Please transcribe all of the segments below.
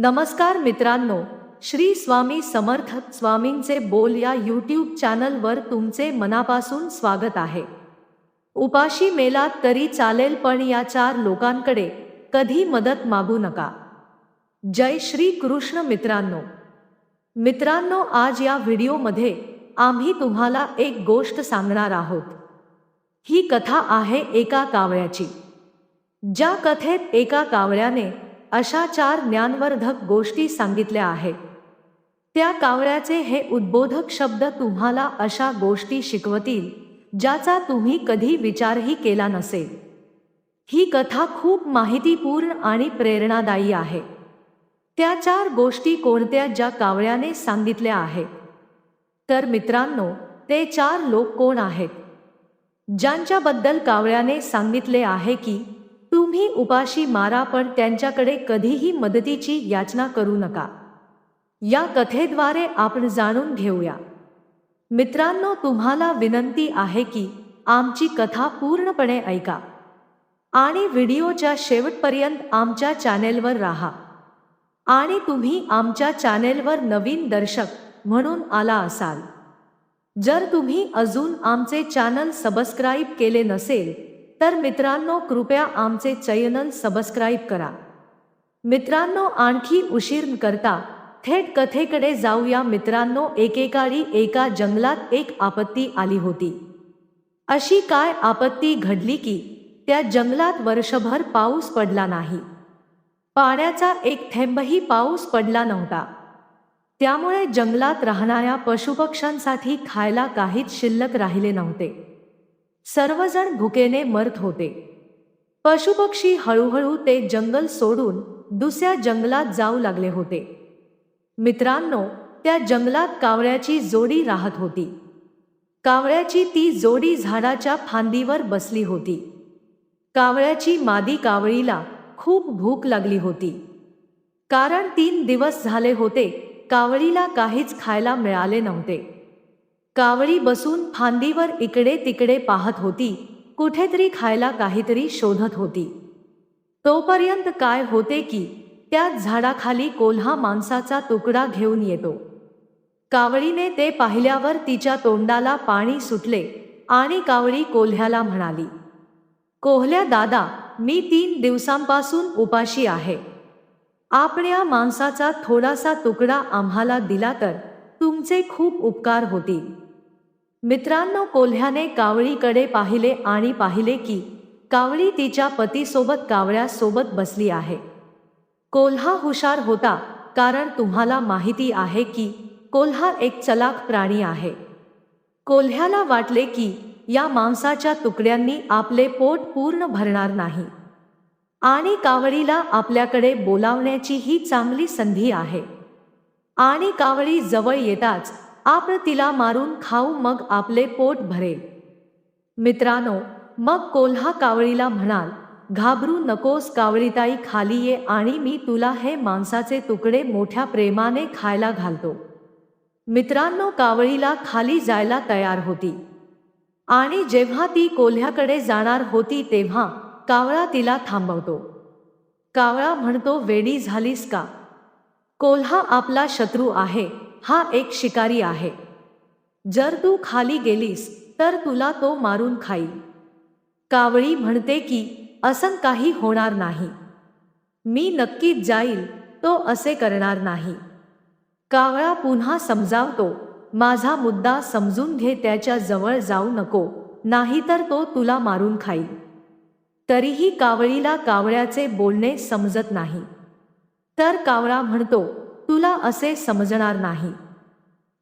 नमस्कार मित्रांनो श्री स्वामी समर्थ स्वामींचे बोल या यूट्यूब चॅनलवर तुमचे मनापासून स्वागत आहे. उपाशी मेलात तरी चालेल पण या चार लोकांकडे कधी मदत मागू नका. जय श्री कृष्ण मित्रांनो. मित्रांनो आज या व्हिडिओमध्ये आम्ही तुम्हाला एक गोष्ट सांगणार आहोत. ही कथा आहे एका कावळ्याची. ज्या कथेत एका कावळ्याने अशा चार ज्ञानवर्धक गोष्टी सांगितल्या आहेत. त्या कावळ्याचे हे उद्बोधक शब्द तुम्हाला अशा गोष्टी शिकवतील ज्याचा तुम्ही कधी विचारही केला नसेल. ही कथा खूप माहितीपूर्ण आणि प्रेरणादायी आहे. त्या चार गोष्टी कोणत्या ज्या कावळ्याने सांगितल्या आहेत? तर मित्रांनो ते चार लोक कोण आहेत? ज्यांच्याबद्दल कावळ्याने सांगितले आहे की तुम्ही उपाशी मारा पण त्यांच्याकडे कधीही मदतीची याचना करू नका. या कथेद्वारे आपण जाणून घेऊया. मित्रांनो तुम्हाला विनंती आहे की आमची कथा पूर्णपणे ऐका आणि व्हिडिओच्या शेवटपर्यंत आमच्या चॅनेलवर राहा. आणि तुम्ही आमच्या चॅनेलवर नवीन दर्शक म्हणून आला असाल. जर तुम्ही अजून आमचे चॅनल सबस्क्राईब केले नसेल तर मित्रांनो कृपया आमचे चॅनल सबस्क्राईब करा. मित्रांनो आणखी उशीर करता थेट कथेकडे जाऊया. मित्रांनो एकेकाळी एका जंगलात एक आपत्ती आली होती. अशी काय आपत्ती घडली की त्या जंगलात वर्षभर पाऊस पडला नाही. पाण्याचा एक थेंबही पाऊस पडला नव्हता. त्यामुळे जंगलात राहणाऱ्या पशुपक्ष्यांसाठी खायला काहीच शिल्लक राहिले नव्हते. सर्वजण भुकेने मरत होते. पशुपक्षी हळूहळू ते जंगल सोडून दुसऱ्या जंगलात जाऊ लागले होते. मित्रांनो त्या जंगलात कावळ्याची जोडी राहत होती. कावळ्याची ती जोडी झाडाच्या फांदीवर बसली होती. कावळ्याची मादी कावळीला खूप भूक लागली होती. कारण तीन दिवस झाले होते कावळीला काहीच खायला मिळाले नव्हते. कावळी बसून फांदीवर इकडे तिकडे पाहत होती. कुठेतरी खायला काहीतरी शोधत होती. तोपर्यंत काय होते की त्याच झाडाखाली कोल्हा मांसाचा तुकडा घेऊन येतो. कावळीने ते पाहिल्यावर तिच्या तोंडाला पाणी सुटले आणि कावळी कोल्ह्याला म्हणाली कोहल्या दादा मी तीन दिवसांपासून उपाशी आहे. आपल्या माणसाचा मांसाचा थोडासा तुकडा आम्हाला दिला तर तुमचे खूप उपकार होतील. मित्रांनो कोल्ह्याने कावळीकडे पाहिले आणि पाहिले की कावळी तिच्या पतीसोबत कावळ्यासोबत बसली आहे. कोल्हा हुशार होता कारण तुम्हाला माहिती आहे की कोल्हा एक चलाक प्राणी आहे. कोल्ह्याला वाटले की या मांसाच्या तुकड्यांनी आपले पोट पूर्ण भरणार नाही. आणि कावळीला आपल्याकडे बोलावण्याची ही चांगली संधी आहे. आणि कावळी जवळ येताच आपण तिला मारून खाऊ मग आपले पोट भरेल. मित्रांनो मग कोल्हा कावळीला म्हणाल घाबरू नकोस कावळीताई खाली ये आणि मी तुला हे मांसाचे तुकडे मोठ्या प्रेमाने खायला घालतो. मित्रांनो कावळीला खाली जायला तयार होती. आणि जेव्हा ती कोल्ह्याकडे जाणार होती तेव्हा कावळा तिला थांबवतो. कावळा म्हणतो वेडी झालीस का? कोल्हा आपला शत्रू आहे. हा एक शिकारी आहे. जर तू खाली गेलीस तर तुला तो मारून खाईल. कावळी म्हणते की असं काही होणार नाही. मी नक्कीच जाईल तो असे करणार नाही. कावळा पुन्हा समजावतो माझा मुद्दा समजून घे त्याच्याजवळ जाऊ नको नाहीतर तो तुला मारून खाईल. तरीही कावळीला कावळ्याचे बोलणे समजत नाही. तर कावळा म्हणतो तुला असे समजणार नाही.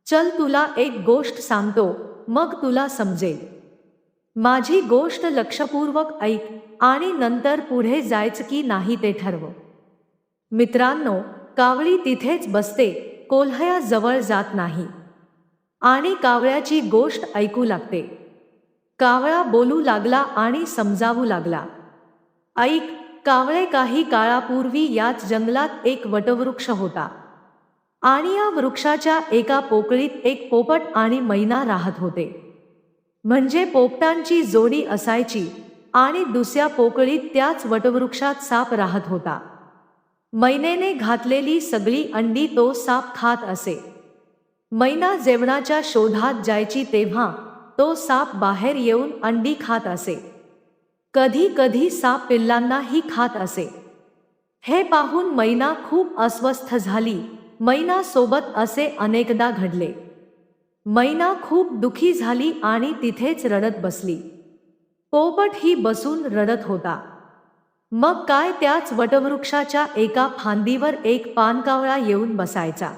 चल तुला एक गोष्ट सांगतो मग तुला समजेल. माझी गोष्ट लक्षपूर्वक ऐक आणि नंतर पुढे जायचं की नाही ते ठरव. मित्रांनो कावळी तिथेच बसते कोल्हया जवळ जात नाही. आणि कावळ्याची गोष्ट ऐकू लागते. कावळा बोलू लागला आणि समजावू लागला. ऐक कावळे काही काळापूर्वी याच जंगलात एक वटवृक्ष होता. आणि या वृक्षाच्या एका पोकळीत एक पोपट आणि मैना राहत होते. म्हणजे पोपटांची जोडी असायची आणि दुसऱ्या पोकळीत त्याच वटवृक्षात साप राहत होता. मैनेने घातलेली सगळी अंडी तो साप खात असे. मैना जेवणाच्या शोधात जायची तेव्हा तो साप बाहेर येऊन अंडी खात असे. कधी कधी साप पिल्लांनाही खात असे. हे पाहून मैना खूप अस्वस्थ झाली. मैना सोबत असे अनेकदा घडले. मैना खूप दुखी झाली आणि तिथेच रडत बसली. पोपट ही बसून रडत होता. मग काय त्याच वटवृक्षाच्या एका फांदीवर एक पानकावळा येऊन बसायचा.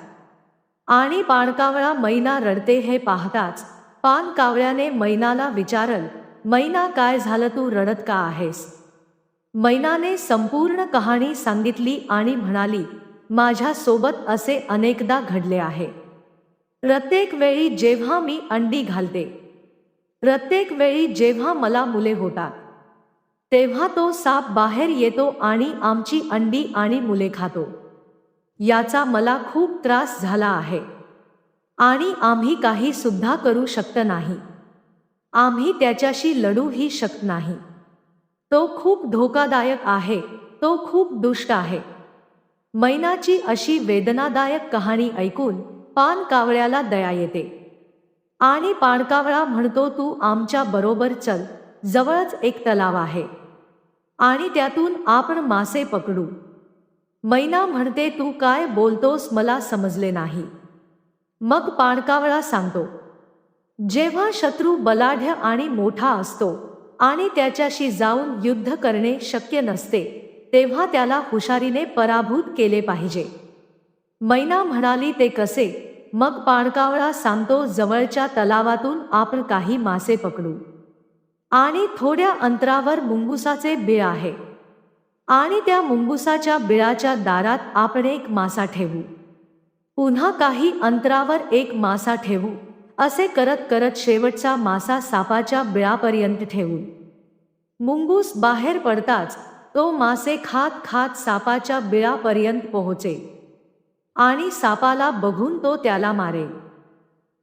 आणि पाणकावळा मैना रडते हे पाहताच पानकावळ्याने मैनाला विचारल मैना काय झालं? तू रडत का आहेस? मैनाने संपूर्ण कहाणी सांगितली आणि म्हणाली माझ्या सोबत असे अनेकदा घडले आहे. प्रत्येक वेळी जेव्हा मी अंडी घालते प्रत्येक वेळी जेव्हा मला मुले होतात तेव्हा तो साप बाहेर येतो आणि आमची अंडी आणि मुले खातो. याचा मला खूप त्रास झाला आहे. आणि आम्ही काही सुद्धा करू शकत नाही. आम्ही त्याच्याशी लढूही शकत नाही. तो खूप धोकादायक आहे तो खूप दुष्ट आहे. मैनाची अशी वेदनादायक कहाणी ऐकून पान कावळ्याला दया येते. आणि पाणकावळा म्हणतो तू आमच्या बरोबर चल जवळच एक तलाव आहे. आणि त्यातून आपण मासे पकडू. मैना म्हणते तू काय बोलतोस मला समजले नाही. मग पाणकावळा सांगतो जेव्हा शत्रू बलाढ्य आणि मोठा असतो आणि त्याच्याशी जाऊन युद्ध करणे शक्य नसते तेव्हा त्याला हुशारीने पराभूत केले पाहिजे. मैना म्हणाली ते कसे मग पाणकावळा सांगतो जवळच्या तलावातून आपण काही मासे पकडू. आणि थोड्या अंतरावर मुंगुसाचे बिळ आहे. आणि त्या मुंगुसाच्या बिळाच्या दारात आपण एक मासा ठेवू. पुन्हा काही अंतरावर एक मासा ठेवू. असे करत करत शेवटचा मासा सापाच्या बिळापर्यंत ठेवू. मुंगूस बाहेर पडताच तो मासे खात खात सापाच्या बिळापर्यंत पोहोचे. आणि सापाला बघून तो त्याला मारे.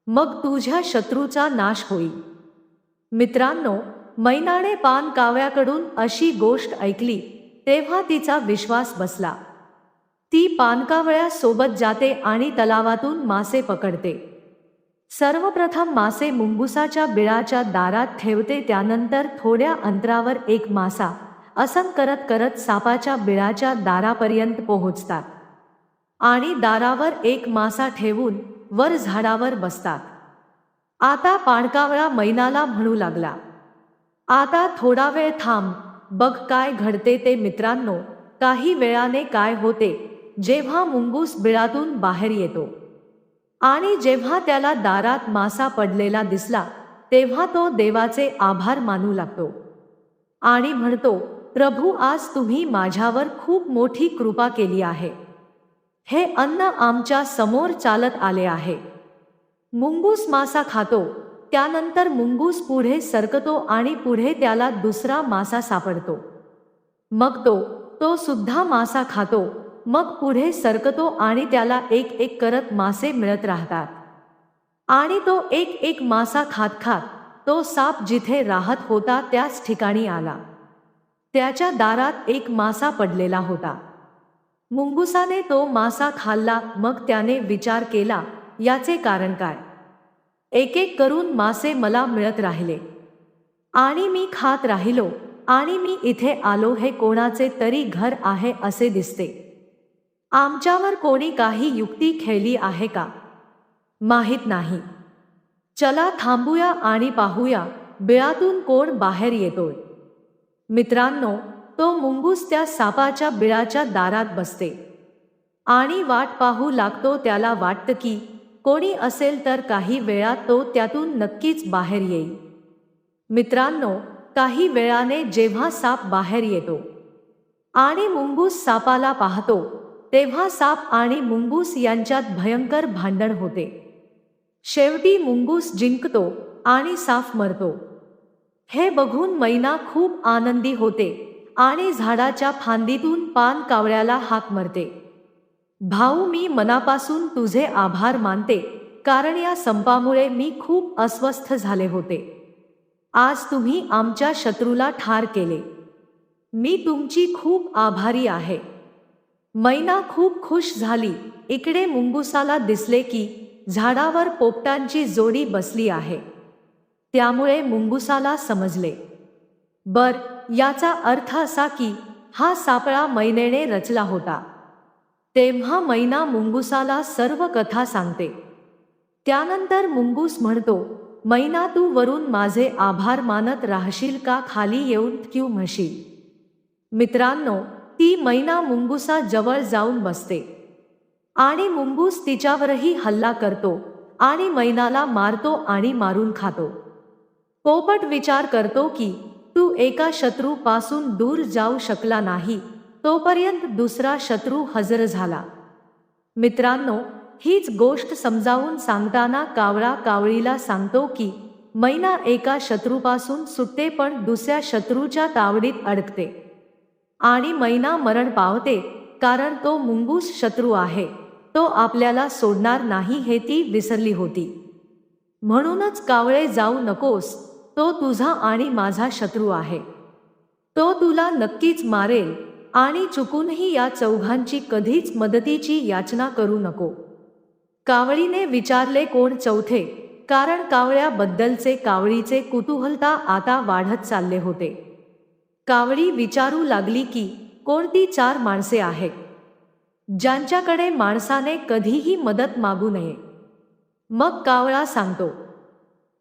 मग तुझ्या शत्रूचा नाश होईल मित्रांनो मैनाने पान काव्याकडून अशी गोष्ट ऐकली तेव्हा तिचा विश्वास बसला. ती पानकावळ्या सोबत जाते आणि तलावातून मासे पकडते. सर्वप्रथम मासे मुंगुसाच्या बिळाच्या दारात ठेवते त्यानंतर थोड्या अंतरावर एक मासा. असं करत करत सापाच्या बिळाच्या दारापर्यंत पोहोचतात. आणि दारावर एक मासा ठेवून वर झाडावर बसतात. आता पाणकावळा मैनाला म्हणू लागला. आता थोडा वेळ थांब बघ काय घडते ते मित्रांनो काही वेळाने काय होते जेव्हा मुंगूस बिळातून बाहेर येतो. आणि जेव्हा त्याला दारात मासा पडलेला दिसला तेव्हा तो देवाचे आभार मानू लागतो. आणि म्हणतो प्रभू आज तुम्ही माझ्यावर खूप मोठी कृपा केली आहे. हे अन्न आमच्यासमोर चालत आले आहे. मुंगूस मासा खातो त्यानंतर मुंगूस पुढे सरकतो आणि पुढे त्याला दुसरा मासा सापडतो. मग तो तो सुद्धा मासा खातो मग पुढे सरकतो आणि त्याला एक एक करत मासे मिळत राहतात. आणि तो एक एक मासा खात खात तो साप जिथे राहत होता त्याच ठिकाणी आला. त्याच्या दारात एक मासा पडलेला होता. मुंगुसाने तो मासा खाल्ला मग त्याने विचार केला याचे कारण काय? एक एक करून मासे मला मिळत राहिले. आणि मी खात राहिलो आणि मी इथे आलो हे कोणाचे तरी घर आहे असे दिसते. आमच्यावर कोणी काही युक्ती खेळली आहे का? माहीत नाही. चला थांबूया आणि पाहूया बिळातून कोण बाहेर येतोय. मित्रांनो तो मुंगूस त्या सापाच्या बिळाच्या दारात बसते. आणि वाट पाहू लागतो त्याला वाटतं की कोणी असेल तर काही वेळात तो त्यातून नक्कीच बाहेर येईल. मित्रांनो काही वेळाने जेव्हा साप बाहेर येतो आणि मुंगूस सापाला पाहतो तेव्हा साप आणि मुंगूस यांच्यात भयंकर भांडण होते. शेवटी मुंगूस जिंकतो आणि साफ मरतो. हे बघून मैना खूप आनंदी होते आणि झाडाच्या फांदीतून पान कावळ्याला हाक मरते. भाऊ मी मनापासून तुझे आभार मानते कारण या संपामुळे मी खूप अस्वस्थ झाले होते. आज तुम्ही आमच्या शत्रूला ठार केले. मी तुमची खूप आभारी आहे. मैना खूप खुश झाली. इकडे मुंगुसाला दिसले की झाडावर पोपटांची जोडी बसली आहे. त्यामुळे मुंगुसाला समजले. बर याचा अर्थ असा की हा सापळा मैनेने रचला होता. तेव्हा मैना मुंगुसाला सर्व कथा सांगते. त्यानंतर मुंगूस म्हणतो मैना तू वरून माझे आभार मानत राहशील का खाली येऊन क्यू म्हणशील मित्रांनो ती मैना मुंगुसा जवळ जाऊन बसते. आणि मुंगूस तिच्यावरही हल्ला करतो आणि मैनाला मारतो आणि मारून खातो. पोपट विचार करतो की तू एका शत्रूपासून दूर जाऊ शकला नाही तोपर्यंत दुसरा शत्रू हजर झाला. मित्रांनो हीच गोष्ट समजावून सांगताना कावळा कावळीला सांगतो की मैना एका शत्रूपासून सुटते पण दुसऱ्या शत्रूच्या तावडीत अडकते. आणि मैना मरण पावते कारण तो मुंगूस शत्रू आहे तो आपल्याला सोडणार नाही हे ती विसरली होती. म्हणूनच कावळे जाऊ नकोस तो तुझा आणि माझा शत्रू आहे. तो तुला नक्कीच मारेल आणि चुकूनही या चौघांची कधीच मदतीची याचना करू नको. कावळीने विचारले कोण चौथे कारण कावळ्याबद्दलचे कावळीचे कुतूहलता आता वाढत चालले होते. कावळी विचारू लागली की कोणती चार माणसे आहेत? ज्यांच्याकडे माणसाने कधीही मदत मागू नये. मग कावळा सांगतो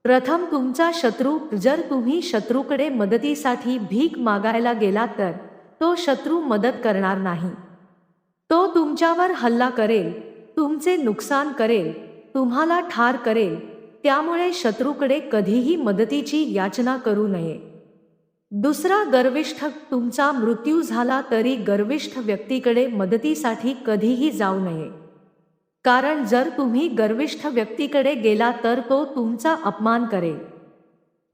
प्रथम तुमचा शत्रू जर तुम्ही शत्रूकडे मदतीसाठी भीक मागायला गेलात तर तो शत्रू मदत करणार नाही. तो तुमच्यावर हल्ला करेल तुमचे नुकसान करेल तुम्हाला ठार करेल त्यामुळे शत्रूकडे कधीही मदतीची याचना करू नये. दुसरा गर्विष्ठ तुमचा मृत्यू झाला तरी गर्विष्ठ व्यक्तीकडे मदतीसाठी कधीही जाऊ नये. कारण जर तुम्ही गर्विष्ठ व्यक्तीकडे गेला तर तो तुमचा अपमान करेल.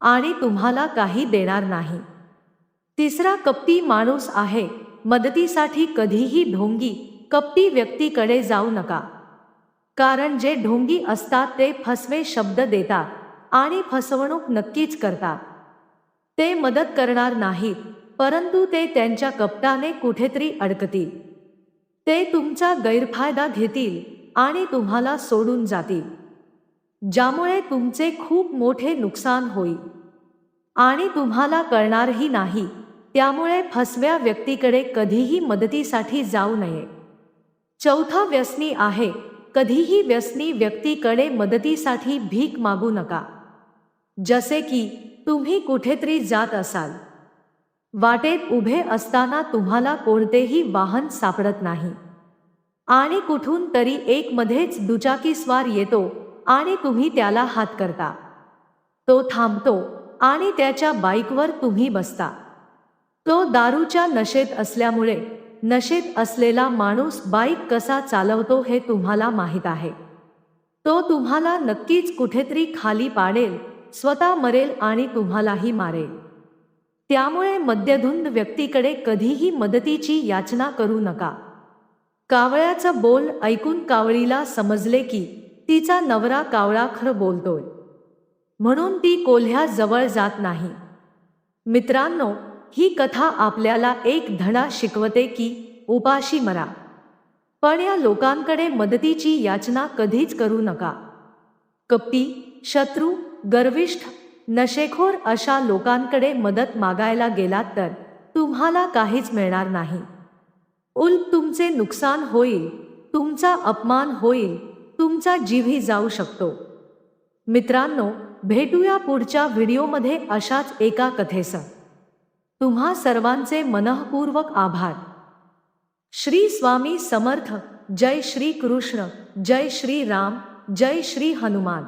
आणि तुम्हाला काही देणार नाही. तिसरा कपटी माणूस आहे. मदतीसाठी कधीही ढोंगी कपटी व्यक्तीकडे जाऊ नका. कारण जे ढोंगी असतात ते फसवे शब्द देतात आणि फसवणूक नक्कीच करतात. ते मदत करणार नाहीत परंतु ते त्यांच्या कपटाने कुठेतरी अडकतील. ते तुमचा गैरफायदा घेतील. आणि तुम्हाला सोडून जातील. ज्यामुळे तुमचे खूप मोठे नुकसान होईल. आणि तुम्हाला कळणारही नाही त्यामुळे फसव्या व्यक्तीकडे कधीही मदतीसाठी जाऊ नये. चौथा व्यसनी आहे कधीही व्यसनी व्यक्तीकडे मदतीसाठी भीक मागू नका. जसे की तुम्ही कुठेतरी जात असाल. वाटेत उभे असताना तुम्हाला कोणतेही वाहन सापडत नाही. आणि कुठून तरी एक मध्येच दुचाकीस्वार येतो आणि तुम्ही त्याला हात करता. तो थांबतो आणि त्याच्या बाईकवर तुम्ही बसता. तो दारूच्या नशेत असल्यामुळे नशेत असलेला माणूस बाईक कसा चालवतो हे तुम्हाला माहीत आहे. तो तुम्हाला नक्कीच कुठेतरी खाली पाडेल स्वतः मरेल आणि तुम्हालाही मारेल. त्यामुळे मद्यधुंद व्यक्तीकडे कधीही मदतीची याचना करू नका. कावळ्याचं बोल ऐकून कावळीला समजले की तिचा नवरा कावळा खरं बोलतोय. म्हणून ती कोल्ह्या जवळ जात नाही. मित्रांनो ही कथा आपल्याला एक धडा शिकवते की उपाशी मरा. पण या लोकांकडे मदतीची याचना कधीच करू नका. कपटी शत्रू गर्विष्ठ नशेखोर अशा लोकांकडे मदत मागायला गेलात तर तुम्हाला काहीच मिळणार नाही. उलट तुमचे नुकसान होईल तुमचा अपमान होईल तुमचा जीवही जाऊ शकतो. मित्रांनो भेटूया पुढच्या व्हिडिओमध्ये अशाच एका कथेसह. तुम्हा सर्वांचे मनःपूर्वक आभार. श्री स्वामी समर्थ जय श्री कृष्ण जय श्री राम जय श्री हनुमान.